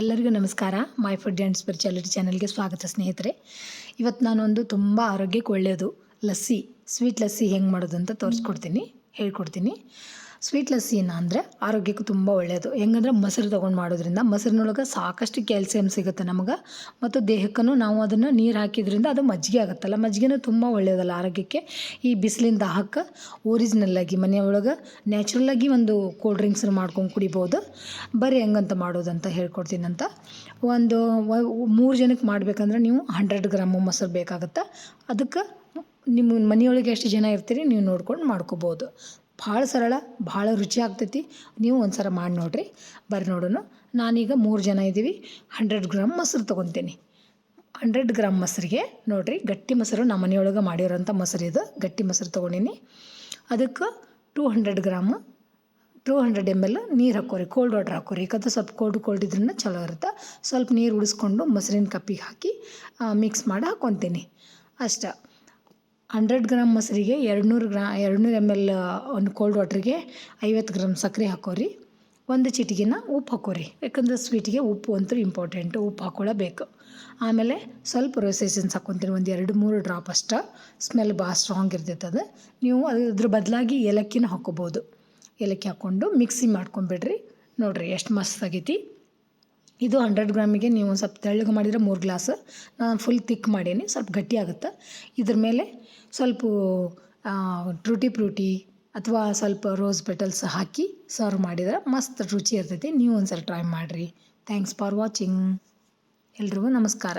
ಎಲ್ಲರಿಗೂ ನಮಸ್ಕಾರ. My food and spirituality ಚಾನಲ್ಗೆ ಸ್ವಾಗತ ಸ್ನೇಹಿತರೆ. ಇವತ್ತು ನಾನೊಂದು ತುಂಬ ಆರೋಗ್ಯಕ್ಕೆ ಒಳ್ಳೆಯದು ಲಸ್ಸಿ ಸ್ವೀಟ್ ಲಸ್ಸಿ ಹೆಂಗೆ ಮಾಡೋದು ಅಂತ ತೋರಿಸ್ಕೊಡ್ತೀನಿ, ಹೇಳ್ಕೊಡ್ತೀನಿ. ಸ್ವೀಟ್ ಲಸ್ಸಿನ ಅಂದರೆ ಆರೋಗ್ಯಕ್ಕೂ ತುಂಬ ಒಳ್ಳೆಯದು ಹೆಂಗಂದ್ರೆ ಮೊಸರು ತೊಗೊಂಡು ಮಾಡೋದ್ರಿಂದ ಮೊಸರಿನೊಳಗೆ ಸಾಕಷ್ಟು ಕ್ಯಾಲ್ಸಿಯಂ ಸಿಗುತ್ತೆ ನಮಗೆ, ಮತ್ತು ದೇಹಕ್ಕೂ ನಾವು ಅದನ್ನು ನೀರು ಹಾಕಿದ್ರಿಂದ ಅದು ಮಜ್ಜಿಗೆ ಆಗುತ್ತಲ್ಲ. ಮಜ್ಜಿಗೆನೂ ತುಂಬ ಒಳ್ಳೆಯದಲ್ಲ ಆರೋಗ್ಯಕ್ಕೆ. ಈ ಬಿಸಿಲಿನ ದಾಹಕ್ಕೆ ಒರಿಜಿನಲ್ಲಾಗಿ ಮನೆಯೊಳಗೆ ನ್ಯಾಚುರಲ್ಲಾಗಿ ಒಂದು ಕೋಲ್ಡ್ ಡ್ರಿಂಕ್ಸನ್ನು ಮಾಡ್ಕೊಂಡು ಕುಡಿಬೋದು. ಬರೀ ಹೆಂಗಂತ ಮಾಡೋದಂತ ಹೇಳ್ಕೊಡ್ತೀನಂತ. ಒಂದು ಮೂರು ಜನಕ್ಕೆ ಮಾಡಬೇಕಂದ್ರೆ ನೀವು ಹಂಡ್ರೆಡ್ ಗ್ರಾಮು ಮೊಸರು ಬೇಕಾಗುತ್ತೆ, ಅದಕ್ಕೆ ನಿಮ್ಮ ಮನೆಯೊಳಗೆ ಎಷ್ಟು ಜನ ಇರ್ತೀರಿ ನೀವು ನೋಡ್ಕೊಂಡು ಮಾಡ್ಕೋಬೋದು. ಭಾಳ ಸರಳ, ಭಾಳ ರುಚಿ ಆಗ್ತೈತಿ. ನೀವು ಒಂದು ಸಲ ಮಾಡಿ ನೋಡಿರಿ. ಬರ್ರಿ ನೋಡೋಣ. ನಾನೀಗ ಮೂರು ಜನ ಇದ್ದೀವಿ ಹಂಡ್ರೆಡ್ ಗ್ರಾಮ್ ಮೊಸರು ತೊಗೊತೀನಿ. ಹಂಡ್ರೆಡ್ ಗ್ರಾಮ್ ಮೊಸರಿಗೆ ನೋಡಿರಿ, ಗಟ್ಟಿ ಮೊಸರು ನಮ್ಮ ಮನೆಯೊಳಗೆ ಮಾಡಿರೋಂಥ ಮೊಸರು ಇದು. ಗಟ್ಟಿ ಮೊಸರು ತೊಗೊಂಡೀನಿ. ಅದಕ್ಕೆ two hundred gram two hundred M L ನೀರು ಹಾಕೋರಿ ಕೋಲ್ಡ್ ವಾಟ್ರ್ ಹಾಕೋರಿ. ಯಾಕಂದ್ರೆ ಸ್ವಲ್ಪ ಕೋಲ್ಡ್ ಕೋಲ್ಡ್ ಇದ್ರೂ ಚಲೋ ಇರುತ್ತೆ. ಸ್ವಲ್ಪ ನೀರು ಉಳಿಸ್ಕೊಂಡು ಮೊಸರಿನ ಕಪ್ಪಿಗೆ ಹಾಕಿ ಮಿಕ್ಸ್ ಮಾಡಿ ಹಾಕ್ಕೊತೀನಿ ಅಷ್ಟೆ. ಹಂಡ್ರೆಡ್ ಗ್ರಾಮ್ ಮೊಸರಿಗೆ ಎರಡು ನೂರು ಗ್ರಾ ಎರಡು ನೂರು ಎಂ ಎಲ್ ಒಂದು ಕೋಲ್ಡ್ ವಾಟ್ರಿಗೆ ಐವತ್ತು ಗ್ರಾಮ್ ಸಕ್ಕರೆ ಹಾಕೋರಿ. ಒಂದು ಚಿಟಿಕೆನ ಉಪ್ಪು ಹಾಕೋರಿ. ಯಾಕಂದ್ರೆ ಸ್ವೀಟಿಗೆ ಉಪ್ಪು ಅಂತೂ ಇಂಪಾರ್ಟೆಂಟು ಉಪ್ಪು ಹಾಕೊಳ್ಳಬೇಕು ಆಮೇಲೆ ಸ್ವಲ್ಪ ರೋಸೆಸನ್ಸ್ ಹಾಕ್ಕೊತೀನಿ ಒಂದು ಎರಡು ಮೂರು ಡ್ರಾಪ್ ಅಷ್ಟು. ಸ್ಮೆಲ್ ಭಾಳ ಸ್ಟ್ರಾಂಗ್ ಇರ್ತೈತೆ ಅದು. ನೀವು ಅದ್ರ ಬದಲಾಗಿ ಏಲಕ್ಕಿನ ಹಾಕ್ಕೋಬೋದು ಏಲಕ್ಕಿ ಹಾಕ್ಕೊಂಡು ಮಿಕ್ಸಿ ಮಾಡ್ಕೊಂಬಿಡ್ರಿ. ನೋಡಿರಿ ಎಷ್ಟು ಮಸ್ತ್ ಆಗೈತಿ. ಇದು ಹಂಡ್ರೆಡ್ ಗ್ರಾಮಿಗೆ ನೀವು ಸ್ವಲ್ಪ ತೆಳ್ಳಗೆ ಮಾಡಿದರೆ ಮೂರು ಗ್ಲಾಸ್. ನಾನು ಫುಲ್ ತಿಕ್ ಮಾಡೀನಿ, ಸ್ವಲ್ಪ ಗಟ್ಟಿ ಆಗುತ್ತೆ? ಇದ್ರ ಮೇಲೆ ಸ್ವಲ್ಪ ಟ್ರೂಟಿ ಪ್ರೂಟಿ ಅಥವಾ ಸ್ವಲ್ಪ ರೋಸ್ ಪೆಟಲ್ಸ್ ಹಾಕಿ ಸರ್ವ್ ಮಾಡಿದ್ರೆ ಮಸ್ತ್ ರುಚಿ ಇರ್ತೈತಿ. ನೀವು ಒಂದು ಸಲ ಟ್ರೈ ಮಾಡಿರಿ. ಥ್ಯಾಂಕ್ಸ್ ಫಾರ್ ವಾಚಿಂಗ್ ಎಲ್ರಿಗೂ ನಮಸ್ಕಾರ.